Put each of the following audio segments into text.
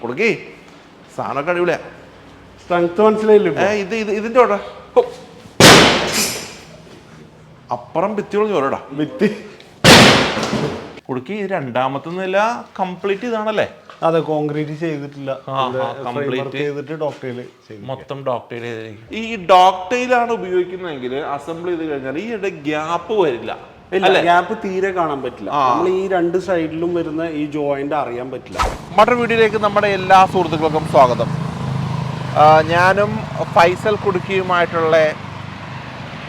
കൊടുക്കി. സാധനമൊക്കെ അടിപൊളിയാ. സ്ട്രെങ്ത് മനസ്സിലായില്ലേ ഏ ഇത് ഇത് ഇതിന്റെ ഓടാ. അപ്പുറം ഭിത്തിയോളം ചോരടാ വിത്തി കൊടുക്കി ഇത് രണ്ടാമത്തെ നില കംപ്ലീറ്റ് ഇതാണല്ലേ? അതെ കോൺക്രീറ്റ് ചെയ്തിട്ടില്ല. കംപ്ലീറ്റ്. ചെയ്തിട്ട് ഡോക്ടറിൽ മൊത്തം ഡോക്ടൈൽ ഈ ഡോക്ടൈലാണ് ഉപയോഗിക്കുന്നതെങ്കിൽ അസംബിൾ ചെയ്ത് കഴിഞ്ഞാൽ ഈ ഇട ഗ്യാപ്പ് വരില്ല. ഗ്യാപ്പ് തീരെ കാണാൻ പറ്റില്ല. നമ്മൾ ഈ രണ്ട് സൈഡിലും വരുന്ന ഈ ജോയിന്റ് അറിയാൻ പറ്റില്ല. മറ്റൊരു വീഡിയോയിലേക്ക് നമ്മുടെ എല്ലാ സുഹൃത്തുക്കൾക്കും സ്വാഗതം. ഞാനും ഫൈസൽ കുടുക്കിയുമായിട്ടുള്ള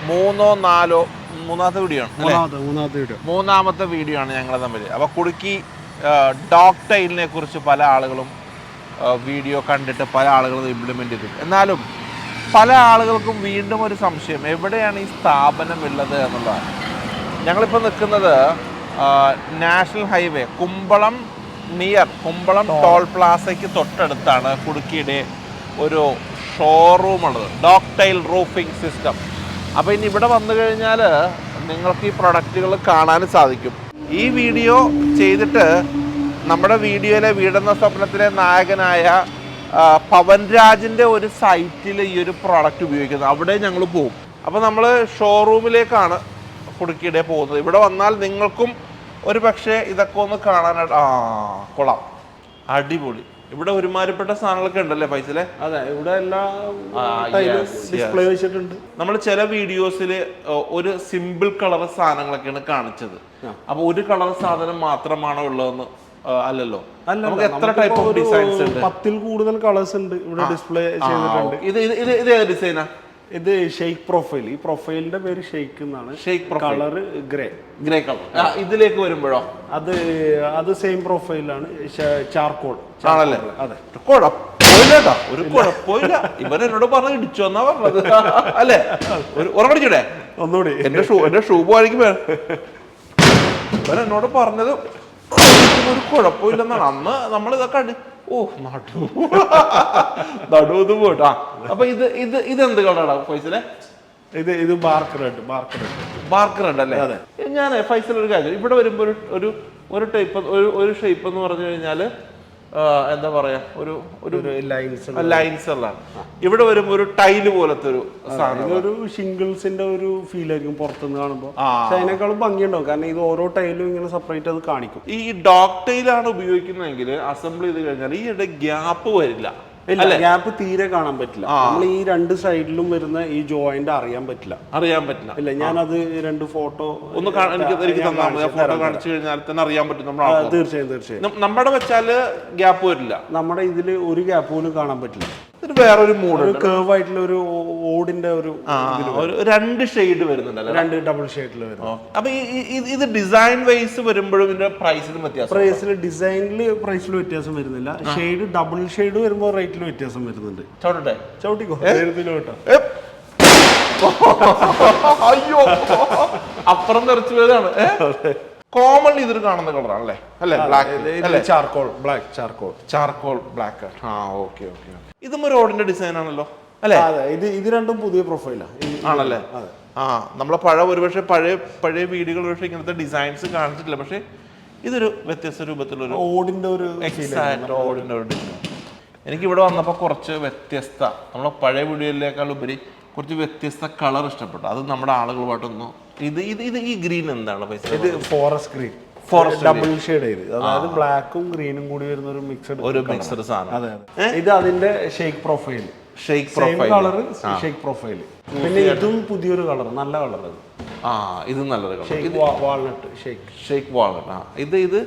മൂന്നോ നാലോ മൂന്നാമത്തെ വീഡിയോ ആണ് മൂന്നാമത്തെ മൂന്നാമത്തെ വീഡിയോ മൂന്നാമത്തെ വീഡിയോ ആണ് ഞങ്ങൾ തമ്മിൽ അപ്പോൾ കുടുക്കി ഡോക്ടൈലിനെ കുറിച്ച് പല ആളുകളും വീഡിയോ കണ്ടിട്ട് പല ആളുകളും ഇംപ്ലിമെന്റ് ചെയ്തു എന്നാലും പല ആളുകൾക്കും വീണ്ടും ഒരു സംശയം എവിടെയാണ് ഈ സ്ഥാപനം ഉള്ളത് എന്നുള്ളതാണ്. ഞങ്ങളിപ്പോൾ നിൽക്കുന്നത് national highway Kumbalam near Kumbalam toll. പ്ലാസയ്ക്ക് തൊട്ടടുത്താണ് കുടുക്കിയുടെ ഒരു ഷോറൂം ഉള്ളത് ഡോക്ടൈൽ റൂഫിംഗ് സിസ്റ്റം. അപ്പോൾ ഇനി ഇവിടെ വന്നു കഴിഞ്ഞാൽ നിങ്ങൾക്ക് ഈ പ്രൊഡക്റ്റുകൾ കാണാൻ സാധിക്കും. ഈ വീഡിയോ ചെയ്തിട്ട് നമ്മുടെ വീഡിയോയിലെ വീടെന്ന സ്വപ്നത്തിലെ നായകനായ പവൻ പവൻരാജിന്റെ ഒരു സൈറ്റിൽ ഈ ഒരു പ്രോഡക്റ്റ് ഉപയോഗിക്കുന്നത് അവിടെ ഞങ്ങൾ പോകും അപ്പോൾ നമ്മൾ ഷോറൂമിലേക്കാണ് കുടുക്കിയുടെ പോകുന്നത്. ഇവിടെ വന്നാൽ നിങ്ങൾക്കും ഒരു പക്ഷേ ഇതൊക്കെ ഒന്ന് കാണാനായിട്ട് ആ കൊള്ളാം. അടിപൊളി. ഇവിടെ ഒരുമാതിരിപ്പെട്ട സാധനങ്ങളൊക്കെ ഉണ്ടല്ലേ പൈസയിലെ? അതെ ഇവിടെ എല്ലാ ഡിസ്പ്ലേ വെച്ചിട്ടുണ്ട്. നമ്മൾ ചില വീഡിയോസിൽ ഒരു സിമ്പിൾ കളർ സാധനങ്ങളൊക്കെയാണ് കാണിച്ചത്. അപ്പൊ ഒരു കളർ സാധനം മാത്രമാണോ ഉള്ളതെന്ന് അല്ലല്ലോ. അല്ല നമുക്ക് എത്ര ടൈപ്പ് ഓഫ് ഡിസൈൻസ് ഉണ്ട്? പത്തിൽ കൂടുതൽ കളേഴ്സ് ഉണ്ട് ഇവിടെ ഡിസ്പ്ലേ ചെയ്തിട്ടുണ്ട്. ഇത് ഇത് ഇത് ഇത് ഏത് ഡിസൈനാ ഇത് ഷെയ്ക്ക് പ്രൊഫൈൽ. ഈ പ്രൊഫൈലിന്റെ പേര് ഷെയ്ക്ക് എന്നാണ്. Shake colour grey. Grey colour ഇതിലേക്ക് വരുമ്പോഴോ? അത് അത് സെയിം പ്രൊഫൈലാണ്. ചാർക്കോൾ. ആണല്ലേ? അതെ. കുഴപ്പമില്ല ഒരു കുഴപ്പമില്ല. ഇവൻ എന്നോട് പറഞ്ഞ് ഇടിച്ചു എന്നാ പറഞ്ഞത്. അല്ലേ? ഒരു ഉറങ്ങടിച്ചൂടെ ഒന്നുകൂടി. എന്റെ ഷൂ എന്റെ ഷൂ പോയിരിക്കും ഇവൻ എന്നോട് പറഞ്ഞത് ഒരു കുഴപ്പമില്ലെന്നാണ്. അന്ന് നമ്മൾ ഇതൊക്കെ ഓ നടു. നടു ഇത് പോയിട്ടാ അപ്പൊ ഇത് ഇത് ഇതെന്ത് കളറാണ് ഫൈസലെ? ഇത് ഇത് bark red bark red barker ഉണ്ടല്ലേ അതെ. ഞാൻ ഫൈസൽ ഒരു കാര്യം ഇവിടെ വരുമ്പോൾ ഒരു ഒരു ടൈപ്പ് ഒരു ഒരു ഷേപ്പ് എന്ന് പറഞ്ഞു കഴിഞ്ഞാൽ ആ, എന്താ പറയാ ഒരു ഒരു ലൈൻസ് ലൈൻസ് ഉള്ളതാണ് ഇവിടെ വരുമ്പോൾ ഒരു ടൈൽ പോലത്തെ ഒരു സാധനം ഒരു ഷിംഗിൾസിന്റെ ഒരു ഫീൽ ആയിരിക്കും പുറത്തുനിന്ന് കാണുമ്പോൾ അതിനേക്കാളും ഭംഗിയുണ്ടാവും. കാരണം ഇത് ഓരോ ടൈലും ഇങ്ങനെ സെപ്പറേറ്റ് അത് കാണിക്കും. ഈ ഡോക്ടൈലാണ് ഉപയോഗിക്കുന്നതെങ്കിൽ അസംബിൾ ചെയ്ത് കഴിഞ്ഞാൽ ഈ ഗ്യാപ്പ് വരില്ല. ഇല്ല ഗ്യാപ്പ് തീരെ കാണാൻ പറ്റില്ല. നമ്മൾ ഈ രണ്ട് സൈഡിലും വരുന്ന ഈ ജോയിന്റ് അറിയാൻ പറ്റില്ല. അറിയാൻ പറ്റില്ല. ഇല്ല ഞാൻ അത് രണ്ട് ഫോട്ടോ ഒന്ന് എനിക്ക് എനിക്ക് തന്നാൽ ഫോട്ടോ കാണിച്ചു കഴിഞ്ഞാൽ തന്നെ അറിയാൻ പറ്റും നമ്മൾ തീർച്ചയായും തീർച്ചയായും. നമ്മുടെ വെച്ചാൽ ഗ്യാപ്പ് വരില്ല. നമ്മുടെ ഇതിൽ ഒരു ഗ്യാപ്പ് പോലും കാണാൻ പറ്റില്ല. ഇത് വേറൊരു മൂഡ് കേർവ് ആയിട്ടുള്ള ഒരു ഓടിന്റെ ഒരു രണ്ട് ഷെയ്ഡ് വരുന്നുണ്ടല്ലോ രണ്ട് ഡബിൾ ഷെയ്ഡിൽ വരും അപ്പൊ ഇത് ഡിസൈൻ വൈസ് വരുമ്പോഴും ഇതിന്റെ പ്രൈസിലും വ്യത്യാസം പ്രൈസിൽ ഡിസൈനിൽ പ്രൈസിൽ വ്യത്യാസം വരുന്നില്ല. ഷെയ്ഡ് ഡബിൾ ഷെയ്ഡ് വരുമ്പോൾ റേറ്റിൽ വ്യത്യാസം വരുന്നുണ്ട്. ചോട്ടെ നേരത്തിലോ കേട്ടോ അയ്യോ. അപ്പുറം തെറിച്ചു പോയതാണ്. കോമൺലി ഇതൊരു കാണുന്ന കളറാണല്ലേ അല്ലേ? Black charcoal black charcoal charcoal black ആ ഓക്കെ ഓക്കെ ഓക്കെ. ഇതും ഒരു ഓടിന്റെ ഡിസൈൻ ആണല്ലോ അല്ലേ? അതെ ഇത് ഇത് രണ്ടും പുതിയ പ്രൊഫൈലാണ് ആണല്ലേ. ആ നമ്മളെ പഴയ ഒരുപക്ഷെ പഴയ പഴയ വീടുകൾ ഒരുപക്ഷെ ഇങ്ങനത്തെ ഡിസൈൻസ് കാണിച്ചിട്ടില്ല പക്ഷെ ഇതൊരു വ്യത്യസ്ത രൂപത്തിലൊരു ഓടിന്റെ ഒരു എക്സാക്ട് ഓടിന്റെ ഒരു ഡിസൈൻ എനിക്ക് ഇവിടെ വന്നപ്പോൾ കുറച്ച് വ്യത്യസ്ത നമ്മളെ പഴയ വീടുകളിലേക്കാൾ ഉപരി കുറച്ച് വ്യത്യസ്ത കളർ ഇഷ്ടപ്പെട്ടു. അത് നമ്മുടെ ആളുകളുമായിട്ടൊന്നും ഇത് ഇത് ഇത് ഈ ഗ്രീൻ എന്താണ്? പൈസ ഇത് ഫോറസ്റ്റ് ഗ്രീൻ ഡബിൾ ഷെയ്ഡ് ചെയ്ത് അതായത് ബ്ലാക്കും ഗ്രീനും കൂടി വരുന്ന ഒരു മിക്സഡ് ഒരു മിക്സഡ് സാധനം. അതെ അതെ. ഇത് അതിന്റെ shake profile shake profile colour shake profile പിന്നെ ഇതും പുതിയൊരു കളർ നല്ല കളർ അത്. ആ ഇത് നല്ലൊരു colour shake walnut shake shake walnut ആ. ഇത് ഇത്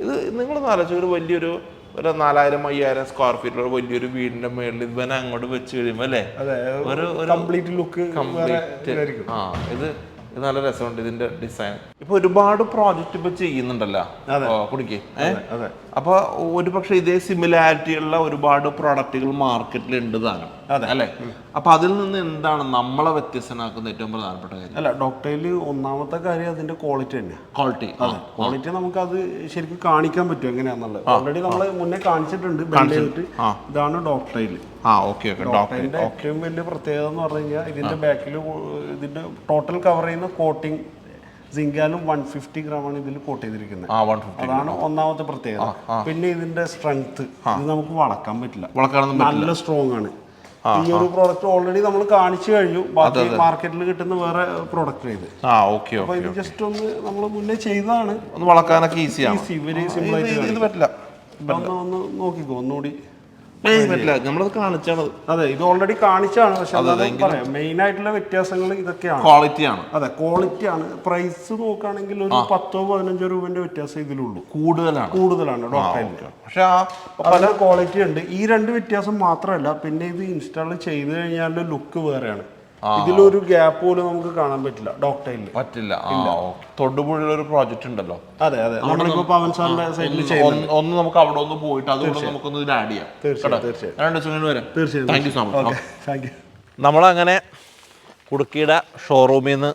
ഇത് നിങ്ങളൊന്ന് ആലോചിച്ച് ഒരു വലിയൊരു ഒരു നാലായിരം അയ്യായിരം സ്ക്വയർ ഫീറ്റുള്ള വലിയൊരു വീടിന്റെ മേളിൽ ഇവനെ അങ്ങോട്ട് വെച്ച് കഴിയുമ്പോ അല്ലേ? ഒരു കംപ്ലീറ്റ് ലുക്ക് കംപ്ലീറ്റ് ആ ഇത് ഇത് നല്ല രസമുണ്ട് ഇതിന്റെ ഡിസൈൻ ഇപ്പൊ ഒരുപാട് പ്രോജക്റ്റ് ഇപ്പൊ ചെയ്യുന്നുണ്ടല്ലോ. കുടിക്ക്. അപ്പൊ ഒരു പക്ഷെ ഇതേ സിമിലാരിറ്റി ഉള്ള ഒരുപാട് പ്രോഡക്റ്റുകൾ മാർക്കറ്റിൽ ഉണ്ട് താനും. അല്ലെ? അപ്പൊ അതിൽ നിന്ന് എന്താണ് നമ്മളെ വ്യത്യസ്തനാക്കുന്ന ഏറ്റവും പ്രധാനപ്പെട്ട കാര്യം? അല്ല ഡോക്ടറിൽ ഒന്നാമത്തെ കാര്യം അതിന്റെ ക്വാളിറ്റി തന്നെ ക്വാളിറ്റി ക്വാളിറ്റി നമുക്ക് അത് ശരിക്കും കാണിക്കാൻ പറ്റും എങ്ങനെയാണെന്നുള്ളത് ഓൾറെഡി നമ്മൾ മുന്നേ കാണിച്ചിട്ടുണ്ട് ഇതാണ് ഡോക്ടറിൽ ഡോക്ടറിന്റെ ഏറ്റവും വലിയ പ്രത്യേകത എന്ന് പറഞ്ഞു കഴിഞ്ഞാൽ ഇതിന്റെ ബാക്കിൽ ഇതിന്റെ ടോട്ടൽ കവർ ചെയ്യുന്ന കോട്ടിംഗ് സിങ്കാലും വൺ ഫിഫ്റ്റി ഗ്രാമാണ് ഇതിൽ കോട്ട് ചെയ്തിരിക്കുന്നത്. അതാണ് ഒന്നാമത്തെ പ്രത്യേകത. പിന്നെ ഇതിന്റെ സ്ട്രെങ്ത് ഇത് നമുക്ക് വളക്കാൻ പറ്റില്ല. നല്ല സ്ട്രോങ് ആണ്. ഈ ഒരു പ്രോഡക്റ്റ് ഓൾറെഡി നമ്മൾ കാണിച്ചു കഴിഞ്ഞു. ബാക്കി മാർക്കറ്റിൽ കിട്ടുന്ന വേറെ പ്രോഡക്റ്റ് ഇത്. ആ ഓക്കെ അപ്പൊ ഇത് ജസ്റ്റ് ഒന്ന് നമ്മൾ മുന്നേ ചെയ്തതാണ്. ഒന്ന് വളക്കാനൊക്കെ ഈസിയാണ് ഈസി വെരി സിമ്പിൾ ആയിട്ട് ഇത് പറ്റില്ല. ഒന്ന് ഒന്ന് നോക്കിക്കോ ഒന്നുകൂടി. പറ്റില്ല നമ്മളത് കാണിച്ചാണത് അതെ ഇത് ഓൾറെഡി കാണിച്ചാണ് പക്ഷെ മെയിൻ ആയിട്ടുള്ള വ്യത്യാസങ്ങൾ ഇതൊക്കെയാണ്. ക്വാളിറ്റിയാണ്. അതെ ക്വാളിറ്റി ആണ് പ്രൈസ് നോക്കുകയാണെങ്കിൽ ഒരു പത്തോ പതിനഞ്ചോ രൂപന്റെ വ്യത്യാസം ഇതിലുള്ളൂ. കൂടുതലാണ്. കൂടുതലാണ് ഡോക്ടറിന് പക്ഷെ ആ പല ക്വാളിറ്റി ഉണ്ട്. ഈ രണ്ട് വ്യത്യാസം മാത്രമല്ല പിന്നെ ഇത് ഇൻസ്റ്റാൾ ചെയ്ത് കഴിഞ്ഞാൽ ലുക്ക് വേറെയാണ്. ഇതിലൊരു ഗ്യാപ്പ് പോലും നമുക്ക് കാണാൻ പറ്റില്ല ഡോക്ടറിൽ പറ്റില്ല. തൊടുപുഴയിൽ ഒരു പ്രോജക്റ്റ് ഉണ്ടല്ലോ. അതെ അതെ. നമ്മളിപ്പോ പവൻ സാറിന്റെ സൈഡിൽ ഒന്ന് നമുക്ക് അവിടെ ഒന്ന് പോയിട്ട് അതുകൊണ്ട് നമുക്കൊന്ന് ഇതിൽ ആഡ് ചെയ്യാം. തീർച്ചയായും തീർച്ചയായും. രണ്ട് ദിവസം വരാം. തീർച്ചയായും thank you so much okay thank you നമ്മളങ്ങനെ കുടുക്കിയുടെ ഷോറൂമിൽ നിന്ന്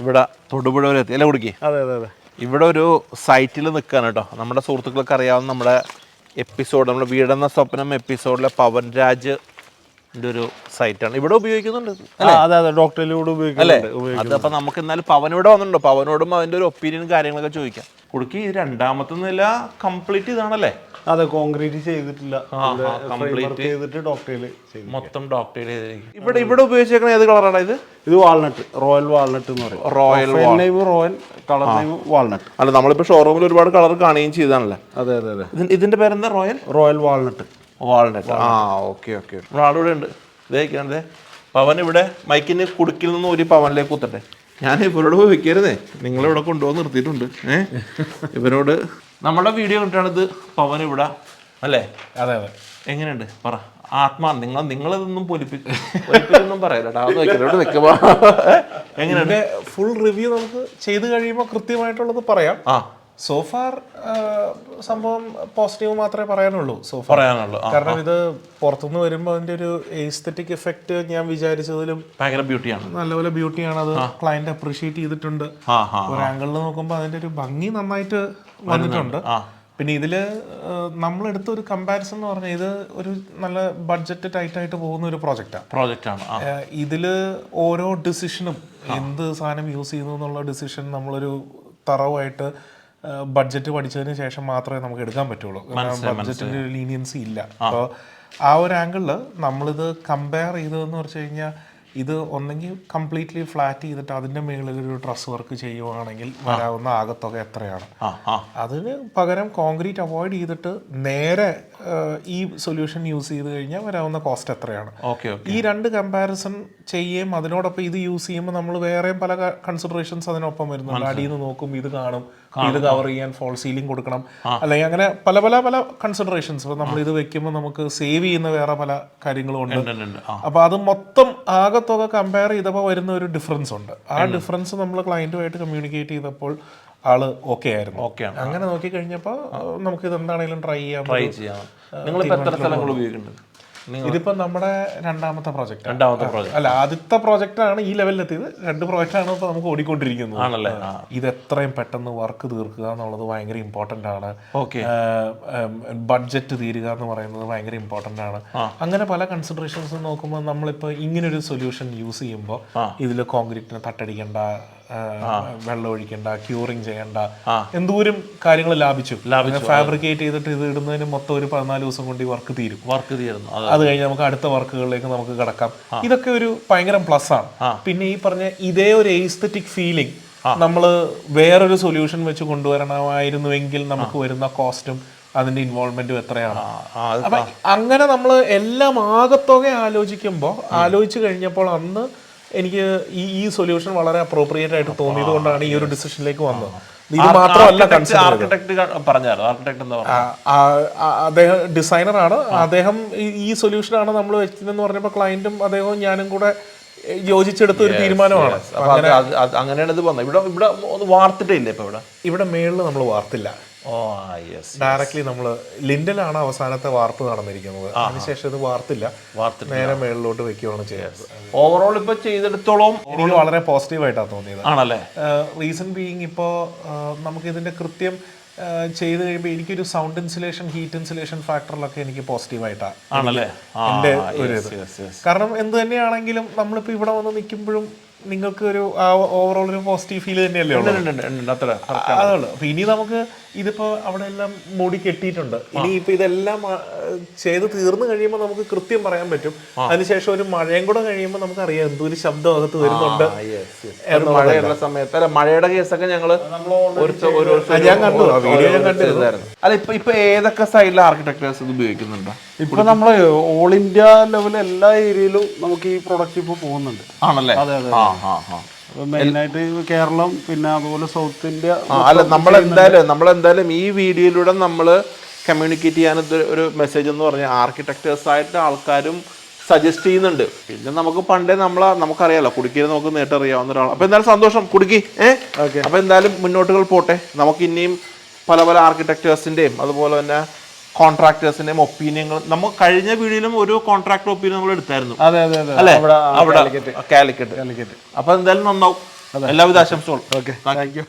ഇവിടെ തൊടുപുഴ വരെ എത്തി. അല്ലേ കുടുക്കി? അതെ അതെ അതെ. ഇവിടെ ഒരു സൈറ്റിൽ നിൽക്കുകയാണ് കേട്ടോ. നമ്മുടെ സുഹൃത്തുക്കൾക്ക് അറിയാവുന്ന നമ്മുടെ എപ്പിസോഡ് നമ്മുടെ വീടെന്ന സ്വപ്നം എപ്പിസോഡിലെ പവൻ രാജ് ഒരു സൈറ്റാണ് ഇവിടെ ഉപയോഗിക്കുന്നുണ്ട് ആ, അതെ അതെ. ഡോക്ടറിലൂടെ ഉപയോഗിക്കുന്നുണ്ട് അതപ്പോൾ നമുക്ക് എന്നാലും പവനോട് വന്നിട്ടുണ്ടോ പവനോടും അവന്റെ ഒരു ഒപ്പീനിയൻ കാര്യങ്ങളൊക്കെ ചോദിക്കാം. കുടുക്കി ഇത് രണ്ടാമത്തെ നില കംപ്ലീറ്റ് ഇതാണല്ലേ? അതെ കോൺക്രീറ്റ് ചെയ്തിട്ടില്ല. കംപ്ലീറ്റ് ചെയ്തിട്ട് ഡോക്ടറിൽ മൊത്തം ഡോക്ടർ ഇവിടെ ഇവിടെ ഉപയോഗിച്ചേക്കണ ഏത് കളറാണ് ഇത്? ഇത് വാൾനട്ട് റോയൽ വാൾനട്ട് എന്ന് പറയും. Royal name royal colour name walnut അല്ല നമ്മളിപ്പോ ഷോറൂമിൽ ഒരുപാട് കളർ കാണുകയും ചെയ്താണല്ലേ അതെ അതെ അതെ. ഇതിന്റെ ഇതിന്റെ പേരെന്താ? റോയൽ റോയൽ വാൾനട്ട് വാൾനട്ട് ആ ഓക്കെ ഓക്കെ. ആളിവിടെ ഉണ്ട്. ഇതേക്കാണ്ടേ പവൻ ഇവിടെ മൈക്കിന് കുടുക്കിൽ നിന്ന് ഒരു പവനിലേക്ക് കുത്തട്ടെ. ഞാൻ ഇവരോട് പോയി വെക്കരുതേ നിങ്ങളിവിടെ കൊണ്ടുപോകാൻ നിർത്തിയിട്ടുണ്ട്. ഏ? ഇവരോട് നമ്മുടെ വീഡിയോ കണ്ടിട്ടാണ് ഇത് പവൻ ഇവിടെ അല്ലേ? അതെ അതെ. എങ്ങനെയുണ്ട്? പറ. ആത്മാ നിങ്ങൾ നിങ്ങളിതൊന്നും പൊലിപ്പി പൊലിപ്പിക്കൊന്നും ഇവിടെ വെക്കുമ്പോ. എങ്ങനെയുണ്ട്? ഫുൾ റിവ്യൂ നമുക്ക് ചെയ്ത് കഴിയുമ്പോൾ കൃത്യമായിട്ടുള്ളത് പറയാം. ആ. സോഫാർ സംഭവം പോസിറ്റീവ് മാത്രമേ പറയാനുള്ളൂ സോഫാർ പറയാനുള്ളൂ. കാരണം ഇത് പുറത്തുനിന്ന് വരുമ്പോൾ അതിന്റെ ഒരു എസ്തറ്റിക് എഫക്റ്റ് ഞാൻ വിചാരിച്ചതിലും ഭയങ്കര ബ്യൂട്ടിയാണ് നല്ലപോലെ ബ്യൂട്ടിയാണ് അത് ക്ലയന്റ് അപ്രീഷിയേറ്റ് ചെയ്തിട്ടുണ്ട്. ഒരു ആംഗിളിൽ നോക്കുമ്പോൾ അതിന്റെ ഒരു ഭംഗി നന്നായിട്ട് വന്നിട്ടുണ്ട്. പിന്നെ ഇതിൽ നമ്മളെടുത്ത ഒരു കമ്പാരിസൺ എന്ന് പറഞ്ഞാൽ ഇത് ഒരു നല്ല ബഡ്ജറ്റ് ടൈറ്റ് ആയിട്ട് പോകുന്ന ഒരു പ്രോജക്റ്റാണ് പ്രോജക്റ്റ് ആണ് ഇതിൽ ഓരോ ഡിസിഷനും എന്ത് സാധനം യൂസ് ചെയ്യുന്നു എന്നുള്ള ഡിസിഷൻ നമ്മളൊരു തറവായിട്ട് ബഡ്ജറ്റ് പഠിച്ചതിന് ശേഷം മാത്രമേ നമുക്ക് എടുക്കാൻ പറ്റുള്ളൂ. ബഡ്ജറ്റിന്റെ ഒരു ലീനിയൻസി ഇല്ല. അപ്പോൾ ആ ഒരു ആംഗിളിൽ നമ്മളിത് കമ്പയർ ചെയ്തതെന്ന് വെച്ച് കഴിഞ്ഞാൽ ഇത് ഒന്നെങ്കിൽ കംപ്ലീറ്റ്ലി ഫ്ലാറ്റ് ചെയ്തിട്ട് അതിന്റെ മുകളിൽ ഒരു ഡ്രസ് വർക്ക് ചെയ്യുവാണെങ്കിൽ വരാവുന്ന ആകത്തുക എത്രയാണ്? അതിന് പകരം കോൺക്രീറ്റ് അവോയ്ഡ് ചെയ്തിട്ട് നേരെ ഈ സൊല്യൂഷൻ യൂസ് ചെയ്ത് കഴിഞ്ഞാൽ വരാവുന്ന കോസ്റ്റ് എത്രയാണ്? ഈ രണ്ട് കമ്പാരിസൺ ചെയ്യുകയും അതിനോടൊപ്പം ഇത് യൂസ് ചെയ്യുമ്പോൾ നമ്മൾ വേറെയും പല കൺസിഡറേഷൻസ് അതിനൊപ്പം വരുന്നുണ്ട്. അടിയിൽ നിന്ന് നോക്കും ഇത് കാണും. ഇത് കവർ ചെയ്യാൻ ഫോൾ സീലിംഗ് കൊടുക്കണം. അല്ലെങ്കിൽ അങ്ങനെ പല പല പല കൺസിഡറേഷൻസ് ഇപ്പൊ നമ്മൾ ഇത് വെക്കുമ്പോൾ നമുക്ക് സേവ് ചെയ്യുന്ന വേറെ പല കാര്യങ്ങളും ഉണ്ട് അപ്പൊ അത് മൊത്തം ആകത്തുക കമ്പയർ ചെയ്തപ്പോൾ വരുന്ന ഒരു ഡിഫറൻസ് ഉണ്ട്. ആ ഡിഫറൻസ് നമ്മൾ ക്ലയന്റുമായിട്ട് കമ്മ്യൂണിക്കേറ്റ് ചെയ്തപ്പോൾ ആൾ ഓക്കെ ആയിരുന്നു. ഓക്കെ അങ്ങനെ നോക്കി കഴിഞ്ഞപ്പോൾ നമുക്ക് ഇത് എന്താണെങ്കിലും ട്രൈ ചെയ്യാം ട്രൈ ചെയ്യാം. നിങ്ങൾ എത്ര സ്ഥലങ്ങൾ ഉപയോഗിക്കുന്നുണ്ട്? ഇതിപ്പോ നമ്മുടെ രണ്ടാമത്തെ പ്രോജക്റ്റ് രണ്ടാമത്തെ പ്രോജക്റ്റ് അല്ല ആദ്യത്തെ പ്രോജക്റ്റ് ആണ് ഈ ലെവലിൽ എത്തിയത്. രണ്ട് പ്രോജക്റ്റ് ആണ് ഇപ്പൊ നമുക്ക് ഓടിക്കൊണ്ടിരിക്കുന്നത്. ആണല്ലേ? ഇത് എത്രയും പെട്ടെന്ന് വർക്ക് തീർക്കുക എന്നുള്ളത് ഭയങ്കര ഇമ്പോർട്ടന്റ് ആണ്. ഓക്കെ ബഡ്ജറ്റ് തീരുക എന്ന് പറയുന്നത് ഭയങ്കര ഇമ്പോർട്ടന്റ് ആണ്. അങ്ങനെ പല കൺസിഡറേഷൻസ് നോക്കുമ്പോൾ നമ്മളിപ്പോ ഇങ്ങനെ ഒരു സൊല്യൂഷൻ യൂസ് ചെയ്യുമ്പോൾ ഇതിൽ കോൺക്രീറ്റിന് തട്ടടിക്കണ്ട വെള്ളം ഒഴിക്കണ്ട ക്യൂറിങ് ചെയ്യണ്ട. എന്തോരം കാര്യങ്ങൾ ലാഭിച്ചു. ലാഭിച്ചു ഫാബ്രിക്കേറ്റ് ചെയ്തിട്ട് ഇത് ഇടുന്നതിന് മൊത്തം ഒരു പതിനാല് ദിവസം കൊണ്ട് ഈ വർക്ക് തീരും. വർക്ക് തീരുന്നു അത്. കഴിഞ്ഞ് നമുക്ക് അടുത്ത വർക്കുകളിലേക്ക് നമുക്ക് കിടക്കാം. ഇതൊക്കെ ഒരു ഭയങ്കര പ്ലസ് ആണ്. പിന്നെ ഈ പറഞ്ഞ ഇതേ ഒരു എയ്സ്തറ്റിക് ഫീലിംഗ് നമ്മൾ വേറൊരു സൊല്യൂഷൻ വെച്ച് കൊണ്ടുവരണമായിരുന്നുവെങ്കിൽ നമുക്ക് വരുന്ന കോസ്റ്റും അതിന്റെ ഇൻവോൾവ്മെന്റും എത്രയാണ്. അപ്പൊ അങ്ങനെ നമ്മൾ എല്ലാം ആകത്തുക ആലോചിക്കുമ്പോൾ ആലോചിച്ച് കഴിഞ്ഞപ്പോൾ അന്ന് എനിക്ക് ഈ ഈ സൊല്യൂഷൻ വളരെ അപ്രോപ്രിയേറ്റ് ആയിട്ട് തോന്നിയത് കൊണ്ടാണ് ഈ ഒരു ഡിസിഷനിലേക്ക് വന്നത്. ഇത് മാത്രമല്ല. ആർക്കിടെക്ട് പറഞ്ഞായിരുന്നു ആർക്കിടെക്ട് എന്താ അദ്ദേഹം ഡിസൈനർ ആണ്. അദ്ദേഹം ഈ- സൊല്യൂഷൻ ആണ് നമ്മൾ വെച്ചതെന്ന് പറഞ്ഞപ്പോൾ ക്ലയന്റും അദ്ദേഹവും ഞാനും കൂടെ യോജിച്ചെടുത്ത ഒരു തീരുമാനമാണ്. അങ്ങനെയാണ് ഇത് വന്നത്. ഇവിടെ ഇവിടെ വാർത്തിട്ടില്ല വാർത്തിട്ടേ ഇല്ല ഇപ്പൊ ഇവിടെ? ഇവിടെ മേളിൽ നമ്മൾ വാർത്തില്ല. ഡയറക്ട്ലി നമ്മൾ ലിൻഡലാണ് അവസാനത്തെ വാർപ്പ് നടന്നിരിക്കുന്നത്. അതിനുശേഷം ഇത് വാർത്തില്ല. നേരെ മേളിലോട്ട് വെക്കുകയാണ് ചെയ്യാറ് ഓവറോൾ ഇപ്പൊ ചെയ്തെടുത്തോളം എനിക്ക് വളരെ പോസിറ്റീവായിട്ടാണ് തോന്നിയത്. ആണല്ലേ? റീസൺ ബീയിങ് ഇപ്പോൾ നമുക്ക് ഇതിന്റെ കൃത്യം ചെയ്ത് കഴിയുമ്പോൾ എനിക്കൊരു സൗണ്ട് ഇൻസുലേഷൻ ഹീറ്റ് ഇൻസുലേഷൻ ഫാക്ടറിലൊക്കെ എനിക്ക് പോസിറ്റീവായിട്ടാണ് ആണല്ലേ? എന്റെ ഒരു ഇത്. കാരണം എന്ത് തന്നെയാണെങ്കിലും നമ്മളിപ്പോൾ ഇവിടെ വന്ന് നിൽക്കുമ്പോഴും നിങ്ങൾക്ക് ഒരു ഓവറോൾ ഒരു പോസിറ്റീവ് ഫീൽ തന്നെയല്ലേ ഉണ്ട്, ഉണ്ട്, ഉണ്ട്, അത്ര അതുള്ളൂ അപ്പൊ ഇനി നമുക്ക് ഇതിപ്പോ അവിടെ എല്ലാം മൂടി കെട്ടിയിട്ടുണ്ട്. ഇനി ഇപ്പൊ ഇതെല്ലാം ചെയ്ത് തീർന്നു കഴിയുമ്പോൾ നമുക്ക് കൃത്യം പറയാൻ പറ്റും. അതിനുശേഷം ഒരു മഴയും കൂടെ കഴിയുമ്പോൾ നമുക്ക് അറിയാം എന്തൊരു ശബ്ദം അകത്ത് വരുന്നുണ്ട് മഴയുള്ള സമയത്ത്. അല്ല മഴയുടെ കേസൊക്കെ ഞങ്ങൾ ഒരു ഒരു ഞാൻ കണ്ടു, വീഡിയോ ഞാൻ കണ്ടിരുന്നു. അല്ല ഇപ്പൊ ഇപ്പൊ ഏതൊക്കെ സൈഡിലെ ആർക്കിടെക്ടേഴ്സ് ഇത് ഉപയോഗിക്കുന്നുണ്ട്? ഇപ്പൊ നമ്മൾ ഓൾ ഇന്ത്യ ലെവൽ എല്ലാ ഏരിയയിലും നമുക്ക് ഈ പ്രൊഡക്റ്റ് ഇപ്പൊ പോകുന്നുണ്ട്. ആണല്ലേ? അതെ ആ മെയിനായിട്ട് കേരളം പിന്നെ അതുപോലെ സൗത്ത് ഇന്ത്യ അല്ല നമ്മൾ എന്തായാലും നമ്മൾ എന്തായാലും ഈ വീഡിയോയിലൂടെ നമ്മൾ കമ്മ്യൂണിക്കേറ്റ് ചെയ്യാൻ ഒരു മെസ്സേജ് എന്ന് പറഞ്ഞാൽ ആർക്കിടെക്ടേഴ്സ് ആയിട്ട് ആൾക്കാരും സജസ്റ്റ് ചെയ്യുന്നുണ്ട്. പിന്നെ നമുക്ക് പണ്ടേ നമ്മളെ നമുക്കറിയാലോ കുടുക്കി നമുക്ക് നേരിട്ട് അറിയാവുന്ന ഒരാൾ അപ്പൊ എന്തായാലും സന്തോഷം. കുടുക്കി ഏഹ് അപ്പൊ എന്തായാലും മുന്നോട്ടുകൾ പോട്ടെ. നമുക്ക് ഇനിയും പല പല ആർക്കിടെക്ടേഴ്സിന്റെയും അതുപോലെ തന്നെ കോൺട്രാക്ടേഴ്സിന്റെയും ഒപ്പീനിയങ്ങൾ നമ്മൾ കഴിഞ്ഞ വീഡിയോയിലും ഒരു കോൺട്രാക്ടർ ഒപ്പീനിയൻ നമ്മൾ എടുത്തായിരുന്നു. അതെ അതെ അതെ. അല്ലേ? അവിടെ അവിടെ. കാലിക്കറ്റ്. കാലിക്കറ്റ്. അപ്പൊ എന്തായാലും നന്നാവും. എല്ലാവിധ ആശംസകളും. ഓക്കെ. Thank you.